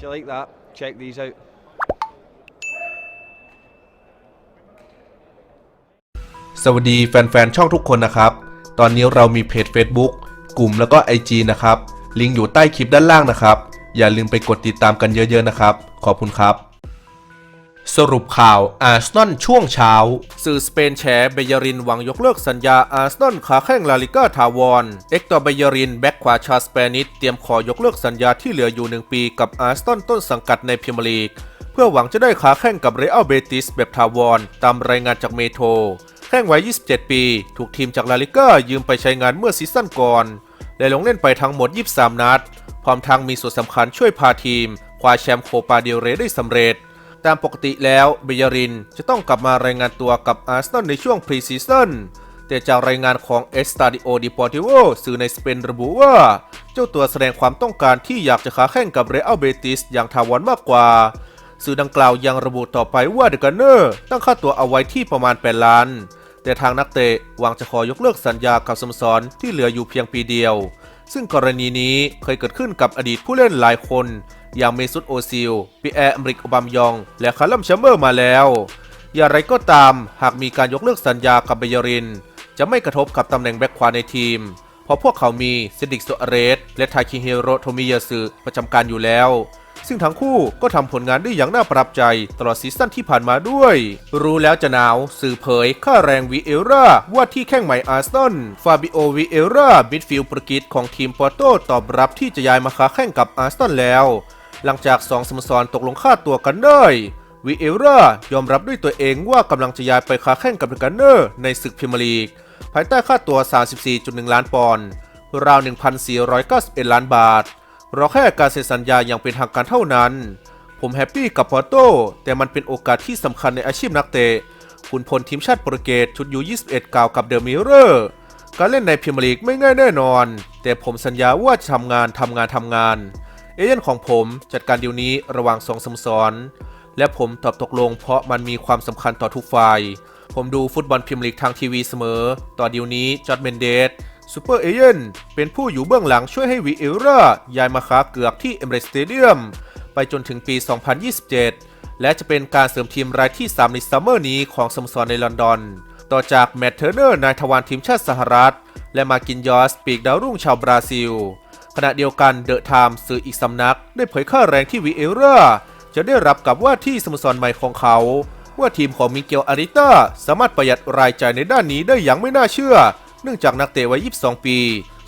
If you like that, check these out. สวัสดีแฟนๆ ช่องทุกคนนะครับ ตอนนี้เรามีเพจ Facebook กลุ่มแล้วก็ IG นะครับ ลิงก์อยู่ใต้คลิปด้านล่างนะครับ อย่าลืมไปกดติดตามกันเยอะๆนะครับ ขอบคุณครับ สรุปข่าวอาร์เซนอลช่วงเช้า สื่อสเปนแฉเบยรินหวังยกเลิกสัญญาอาร์เซนอลขาแข้งลาลิก้าทาวอนเอ็กตอร์เบยรินแบ็กขวาชาสเปนิสเตรียมขอยกเลิกสัญญาที่เหลืออยู่1ปีกับอาร์เซนอลต้นสังกัดในพรีเมียร์ลีก เพื่อหวังจะได้ขาแข้งกับเรอัลเบติสแบบทาวอนตามรายงานจากเมโทรแข้งวัย 27 ปี ถูกทีมจากลาลิก้ายืมไปใช้งานเมื่อซีซั่นก่อนและลงเล่นไปทั้งหมด 23 นัด พร้อมทั้งมีส่วนสำคัญช่วยพาทีมคว้าแชมป์โคปาเดลเรได้สำเร็จ ตามปกติแล้วเบยรินจะต้องกลับมารายงานตัวกับอาร์เซนอลในช่วงพรีซีซั่นแต่จากรายงานของเอสตาดิโอดิปอร์ติโวสื่อในสเปนระบุว่า เจ้าตัวแสดงความต้องการที่อยากจะค้าแข่งกับเรอัลเบติสอย่างทาวอนมากกว่า สื่อดังกล่าวยังระบุต่อไปว่าเดอะกันเนอร์ตั้งค่าตัวเอาไว้ที่ประมาณ 8 ล้าน แต่ทางนักเตะวังจะขอยกเลิกสัญญากับสโมสรที่เหลืออยู่เพียงปีเดียว ซึ่งกรณีนี้เคยเกิดขึ้นกับอดีตผู้เล่นหลายคน อย่างเมซุตโอซิลปีแอร์อเมริกอบามยอง และคาร์ลัมแชมเบอร์มาแล้ว อย่างไรก็ตามหากมีการยกเลิกสัญญากับเบยริน จะไม่กระทบกับตำแหน่งแบ็คขวาในทีม เพราะพวกเขามีเซดิกโซอาเรส และทาคิเฮโรโทมิยาสึประจำการอยู่แล้ว ซึ่งทั้งคู่ก็ทำผลงานได้อย่างน่าประทับใจตลอดซีซั่นที่ผ่านมาด้วย รู้แล้วจะหนาวสื่อเผยค่าแรงวีเอร่าว่าที่แข้งใหม่อาร์เซนอลฟาบิโอวีเอร่ามิดฟิลด์โปรตุเกสของทีมปอร์โตตอบรับที่จะย้ายมาค้าแข่งกับอาร์เซนอลแล้ว หลังจากสองสโมสรตกลงค่าตัวกันได้วีเอรายอมรับด้วยตัวเองว่ากำลังจะย้ายไปค้าแข่งกับเกันเนอร์ในศึกพรีเมียร์ลีก ภายใต้ค่าตัว 34.1 ล้านปอนด์ราว 1,491 ล้านบาท รอแค่การเซ็นสัญญาอย่างเป็นทางการเท่านั้น ผมแฮปปี้กับพอโตแต่มันเป็นโอกาสที่สำคัญในอาชีพนักเตะคุณพลทีมชาติโปรตุเกสชุดยู21กล่าวกับเดอะมิเรอร์การเล่นในพรีเมียร์ลีกไม่ง่ายแน่นอน แต่ผมสัญญาว่าจะทำงานทำงานทำงาน เอเย่นของผมจัดการดีลนี้ระหว่างสองสโมสรและผมตอบตกลงเพราะมันมีความสำคัญต่อทุกฝ่าย ผมดูฟุตบอลพรีเมียร์ลีกทางทีวีเสมอ ต่อดีลนี้จอร์ดเมนเดสซูเปอร์เอเย่นเป็นผู้อยู่เบื้องหลังช่วยให้วีเอราย้ายมาค้าเกือกที่เอเมเรสเตเดียมไปจนถึงปี 2027 และจะเป็นการเสริมทีมรายที่ 3 ในซัมเมอร์นี้ของสโมสรในลอนดอน ต่อจากแมตเทอร์เนอร์นายทวารทีมชาติสหรัฐ และมากินยอสปีกดาวรุ่งชาวบราซิล ขณะเดียวกันเดอะไทม์สื่ออีกสำนัก ได้เผยค่าแรงที่วีเอราจะได้รับกับว่าที่สโมสรใหม่ของเขา ว่าทีมของมิเกลอาริต้าสามารถประหยัดรายจ่ายในด้านนี้ได้อย่างไม่น่าเชื่อ เนื่องจากนักเตะวัย 22 ปี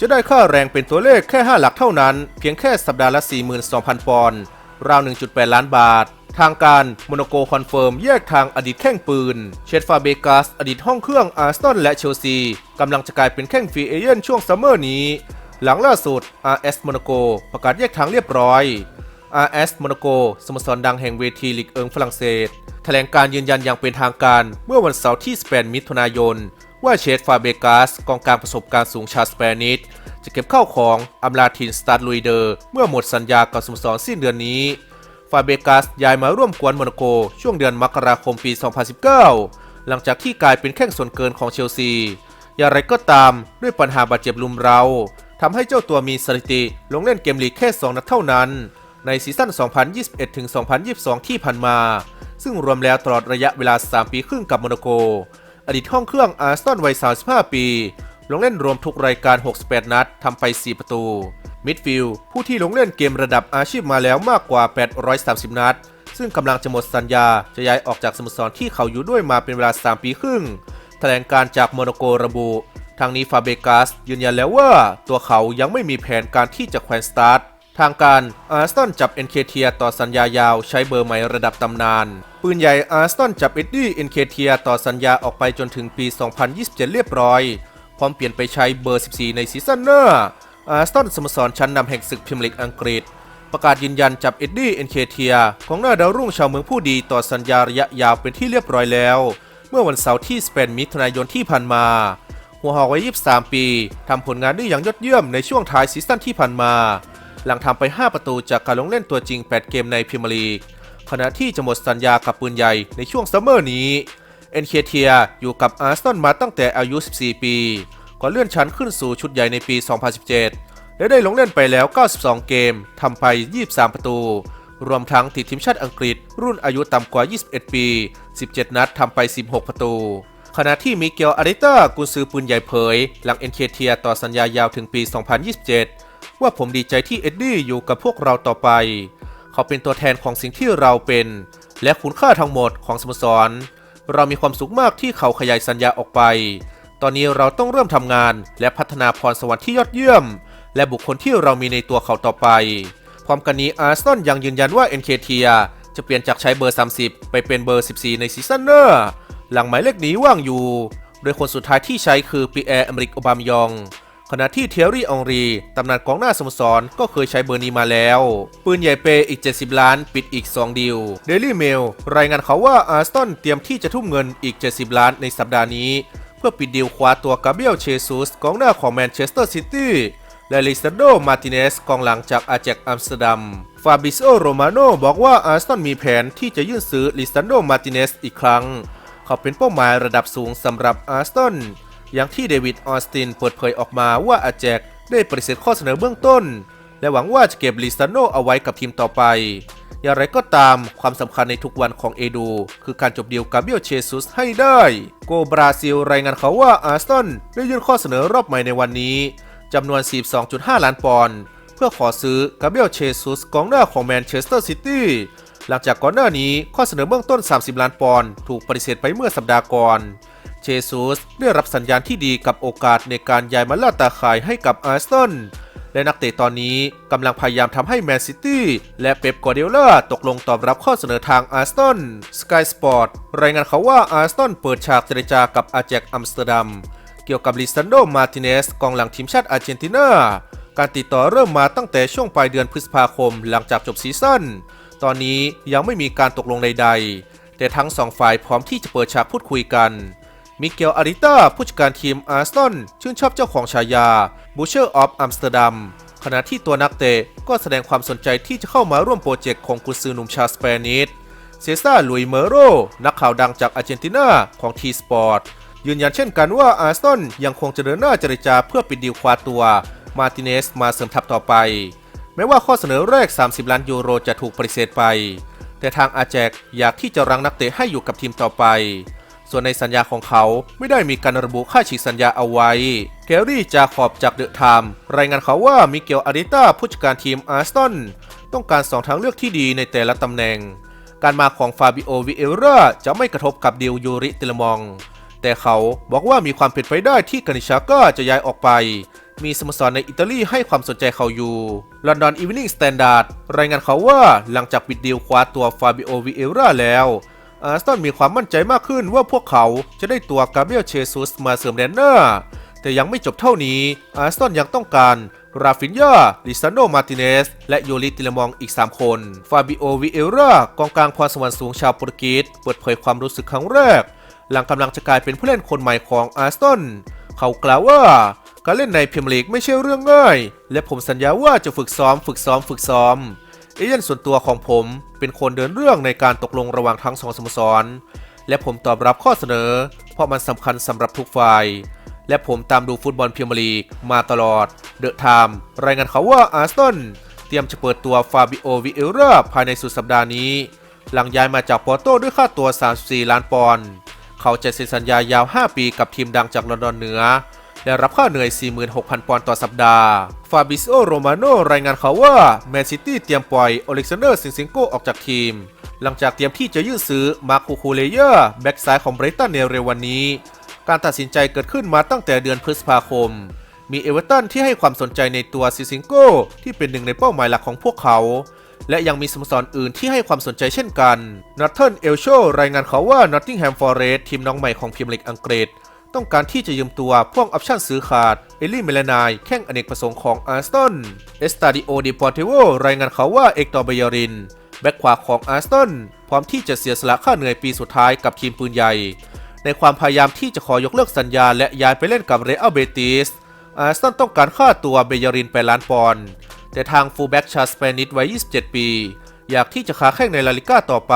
จะได้ค่าแรงเป็นตัวเลขแค่ 5 หลักเท่านั้น เพียงแค่สัปดาห์ละ 42,000 ปอนด์ราว 1.8 ล้านบาท ทางการโมโนโกคอนเฟิร์มแยกทางอดีตแข้งปืน เชดฟาเบกัส อดีตห้องเครื่องอาร์เซนและเชลซีกำลังจะกลายเป็นแข้งฟรีเอเย่นช่วงซัมเมอร์นี้ หลังล่าสุด RS Monaco ประกาศแยกทางเรียบร้อย RS Monaco สโมสรดังแห่งเวทีลีกเอิงฝรั่งเศส แถลงการยืนยันอย่างเป็นทางการเมื่อวันเสาร์ที่ 18 มิถุนายน ว่าเชดฟาเบกัสกองกลางประสบการณ์สูงชาวสเปนิชจะเก็บเข้าของอำลาทีนสตาร์ลุยเดอร์เมื่อหมดสัญญากับสโมสรสิ้นเดือนนี้ ฟาเบกัสย้ายมาร่วมกวนโมนาโกช่วงเดือนมกราคมปี 2019 หลังจากที่กลายเป็นแข้งส่วนเกินของเชลซี อย่างไรก็ตามด้วยปัญหาบาดเจ็บลุมเรา ทำให้เจ้าตัวมีสถิติ ลงเล่นเกมลีกแค่ 2 นัดเท่านั้น ในซีซั่น 2021-2022 ที่ผ่านมา ซึ่งรวมแล้วตลอดระยะเวลา 3 ปีครึ่งกับโมนาโก อดีตห้องเครื่องอาร์ซนอลวัย 35 ปี ลงเล่นรวมทุกรายการ 68 นัดทำไป 4 ประตู มิดฟิลด์ผู้ที่ลงเล่นเกมระดับอาชีพมาแล้วมากกว่า 830 นัด ซึ่งกำลังจะหมดสัญญาจะย้ายออกจากสโมสรที่เขาอยู่ด้วยมาเป็นเวลา 3 ปีครึ่งแถลงการจากโมนาโกระบุ ทางนี้ฟาเบกัสยืนยันแล้วว่าตัวเขายังไม่มีแผนการที่จะแขวนสตาร์ททางการอาร์เซนจับเอ็นเคเทียต่อสัญญายาวใช้เบอร์ใหม่ระดับตำนาน ปืนใหญ่อาร์เซนจับเอ็ดดี้เอ็นเคเทียต่อสัญญาออกไปจนถึงปี 2027 เรียบร้อย พร้อมเปลี่ยนไปใช้เบอร์ 14 ในซีซั่นหน้าอาร์เซนสโมสรชั้นนำแห่งศึกพรีเมียร์ลีกอังกฤษ ประกาศยืนยันจับเอ็ดดี้เอ็นเคเทียของหน้าดาวรุ่งชาวเมืองผู้ดีต่อสัญญาระยะยาวเป็นที่เรียบร้อยแล้ว เมื่อวันเสาร์ที่ 18 มิถุนายนที่ผ่านมา หัวหอกวัย23 ปีทำผลงานได้อย่างยอดเยี่ยมในช่วงท้ายซีซั่นที่ผ่านมา หลังทำไป 5 ประตูจากการลงเล่นตัวจริง 8 เกมในพรีเมียร์ลีกขณะที่จะหมดสัญญากับปืนใหญ่ในช่วงซัมเมอร์นี้ เอ็นเคเทียอยู่กับอาร์เซนอลมาตั้งแต่อายุ 14 ปีก่อนเลื่อนชั้นขึ้นสู่ชุดใหญ่ในปี 2017 และได้ลงเล่นไปแล้ว 92 เกมทำไป 23 ประตูรรวมทั้งติดทีมชาติอังกฤษ รุ่นอายุต่ำกว่า 21 ปี 17 นัดทำไป 16 ประตู ขณะที่มิเกลอาริต้ากุนซือปืนใหญ่เผย หลังเอ็นเคเทียต่อสัญญายาวถึงปี 2027 ว่าผมดีใจที่เอ็ดดี้อยู่กับพวกเราต่อไป เขาเป็นตัวแทนของสิ่งที่เราเป็น และคุณค่าทั้งหมดของสโมสร เรามีความสุขมากที่เขาขยายสัญญาออกไป ตอนนี้เราต้องเริ่มทำงานและพัฒนาพรสวรรค์ที่ยอดเยี่ยม และบุคคลที่เรามีในตัวเขาต่อไป พร้อมกันนี้อาร์ซนยังยืนยันว่า NK เทียจะเปลี่ยนจากใช้เบอร์ 30 ไปเป็นเบอร์ 14 ในซีซั่นหน้า หลังหมายเลขนี้ว่างอยู่ โดยคนสุดท้ายที่ใช้คือปีแอร์อเมริกโอบามยอง ขณะที่เทอรี่องรี ตำนานกองหน้าสโมสรก็เคยใช้เบอร์นี้มาแล้ว ปืนใหญ่เปอีก 70 ล้าน ปิดอีก 2 ดีลเดลี่เมลรายงานเขาว่าอาร์สตันเตรียมที่จะทุ่มเงินอีก 70 ล้านในสัปดาห์นี้ เพื่อปิดดีลคว้าตัวกาเบียลเชซุสกองหน้าของแมนเชสเตอร์ซิตี้และลิซาโด มาติเนส กองหลังจากอาแจกอัมสเตอร์ดัม ฟาบิโอโรมาโนบอกว่าอาร์สตันมีแผนที่จะยื่นซื้อลิซาโด มาติเนสอีกครั้ง เขาเป็นเป้าหมายระดับสูงสำหรับอาร์สตันอย่างที่เดวิดออสตินเปิดเผยออกมาว่าอาแจกได้ปฏิเสธข้อเสนอเบื้องต้น และหวังว่าจะเก็บลิซานโนเอาไว้กับทีมต่อไป อย่างไรก็ตามความสำคัญในทุกวันของเอดูคือการจบดีลกาเบียลเชซุสให้ได้ โกบราซิลรายงานเขาว่าอาร์สตันได้ยื่นข้อเสนอรอบใหม่ในวันนี้จำนวน 42.5 ล้านปอนด์เพื่อขอซื้อกาเบียลเชซุสกองหน้าของแมนเชสเตอร์ซิตี้ หลังจากก่อนหน้านี้ข้อเสนอเบื้องต้น 30 ล้านปอนด์ถูกปฏิเสธไปเมื่อสัปดาห์ก่อนเชซุสได้รับสัญญาณที่ดีกับโอกาสในการย้ายมาล่าตาข่ายให้กับอาร์สตันและนักเตะตอนนี้กำลังพยายามทำให้แมนซิตี้และเป๊ปกวาร์ดิโอลาตกลงตอบรับข้อเสนอทางอาร์สตันสกายสปอร์ตรายงานเขาว่าอาร์สตันเปิดฉากเจรจากับอาแจกอัมสเตอร์ดัม เกี่ยวกับลิซันโด มาติเนสกองหลังทีมชาติอาร์เจนตินา การติดต่อเริ่มมาตั้งแต่ช่วงปลายเดือนพฤษภาคมหลังจากจบซีซั่น ตอนนี้ยังไม่มีการตกลงใด ๆ แต่ทั้งสองฝ่ายพร้อมที่จะเปิดฉากพูดคุยกัน มิเกลอาริต้าผู้จัดการทีมอาร์สตันชื่นชอบเจ้าของฉายาบูเชอร์ออฟอัมสเตอร์ดัมขณะที่ตัวนักเตะก็แสดงความสนใจที่จะเข้ามาร่วมโปรเจกต์ของกุนซือหนุ่มชาสเปนิสเซซ่าลุยเมโร นักข่าวดังจากอาร์เจนตินาของทีสปอร์ตยืนยันเช่นกันว่าอาร์สตันยังคงจะเดินหน้าเจรจาเพื่อปิดดีลคว้าตัว มาติเนสมาเสริมทัพต่อไป แม้ว่าข้อเสนอแรก 30 ล้านยูโรจะถูกปฏิเสธไป แต่ทางอาแจกอยากที่จะรังนักเตะให้อยู่กับทีมต่อไป ส่วนในสัญญาของเขาไม่ได้มีการระบุค่าฉีกสัญญาเอาไว้แกรี่จาขอบจากเดอะไทม์รายงานเขาว่ามิเกลอาริต้าผู้จัดการทีมอาร์สตันต้องการสองทางเลือกที่ดีในแต่ละตำแหน่ง การมาของฟาบิโอวิเอราจะไม่กระทบกับดิวยูริติลมอง แต่เขาบอกว่ามีความเป็นไปได้ที่กานิชาก้าจะย้ายออกไป มีสโมสรในอิตาลีให้ความสนใจเขาอยู่ลอนดอนอี v ว n นิ่งสแตนดาร์ดรายงานเขาว่าหลังจากปิดดีลคว้าตัวฟาบิโอวิเอร่าแล้วอาร์สตันมีความมั่นใจมากขึ้นว่าพวกเขาจะได้ตัวกาเบรียลเชซุสมาเสริมแดนหน้า แต่ยังไม่จบเท่านี้ อาร์สตันยังต้องการราฟินยาลิซานโน มาติเนส และโยลิติลมองอีก 3 คน ฟาบิโอ วิเอร่ากองกลางพรสวรรค์สูงชาวโปรตุเกสเปิดเผยความรู้สึกครั้งแรก หลังกำลังจะกลายเป็นผู้เล่นคนใหม่ของอาร์สตันเขากล่าวว่า การเล่นในพรีเมียร์ลีกไม่ใช่เรื่องง่าย และผมสัญญาว่าจะฝึกซ้อม ฝึกซ้อม ฝึกซ้อม เอเย่นส่วนตัวของผมเป็นคนเดินเรื่องในการตกลงระหว่างทั้งสองสโมสร และผมตอบรับข้อเสนอ เพราะมันสำคัญสำหรับทุกฝ่าย และผมตามดูฟุตบอลพรีเมียร์ลีกมาตลอด เดอะไทม์รายงานเขาว่าอาร์สตันเตรียมจะเปิดตัวฟาบิโอวิเอราภายในสุดสัปดาห์นี้ หลังย้ายมาจากปอร์โตด้วยค่าตัว 34 ล้านปอนด์ เขาจะเซ็นสัญญายาว 5 ปีกับทีมดังจากลอนดอนเหนือ และรับค่าเหนื่อย 46,000 ปอนด์ต่อสัปดาห์ ฟาบิโอโรมาโนรายงานเขาว่าแมนซิตี้เตรียมปล่อยโอเล็กซานเดอร์ซินซิงโกออกจากทีม หลังจากเตรียมที่จะยื่นซื้อมาคูคูเลเยอร์แบ็กซ้ายของไบรตันในเร็ววันนี้ การตัดสินใจเกิดขึ้นมาตั้งแต่เดือนพฤษภาคม มีเอเวอร์ตันที่ให้ความสนใจในตัวซิซิงโกที่เป็นหนึ่งในเป้าหมายหลักของพวกเขาและยังมีสโมสรอื่นที่ให้ความสนใจเช่นกันนอตเทิร์นเอลโชรายงานเขาว่านอตติงแฮมฟอร์เรสทีมน้องใหม่ของพรีเมียร์ลีกอังกฤษ ต้องการที่จะยืมตัวพ่วงออปชั่นซื้อขาด เอลี่เมลานายแข้งอเนกประสงค์ของอาร์สตัน เอสตาดิโอดิปอร์เทโวรายงานเขาว่าเอกตอร์เบยริน แบ็กขวาของอาร์สตันพร้อมที่จะเสียสละค่าเหนื่อยปีสุดท้ายกับทีมปืนใหญ่ ในความพยายามที่จะขอยกเลิกสัญญาและย้ายไปเล่นกับเรอัลเบติส อาร์สตันต้องการค่าตัวเบยรินไปล้านปอนด์แต่ทางฟูลแบ็กชาสเปนิสวัย 27 ปี อยากที่จะค้าแข่งในลาลิก้าต่อไป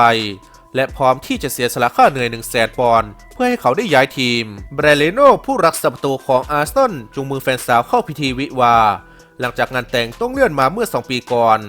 และพร้อมที่จะเสียสละค่าเหนื่อย1 0 0 0 0แสนปอนด์เพื่อให้เขาได้ย้ายทีมแบรเลโนผู้รักษาประตูของอาร์สตันจูงมือแฟนสาวเข้าพิธีวิวา หลังจากงานแต่งต้องเลื่อนมาเมื่อ 2 ปีก่อน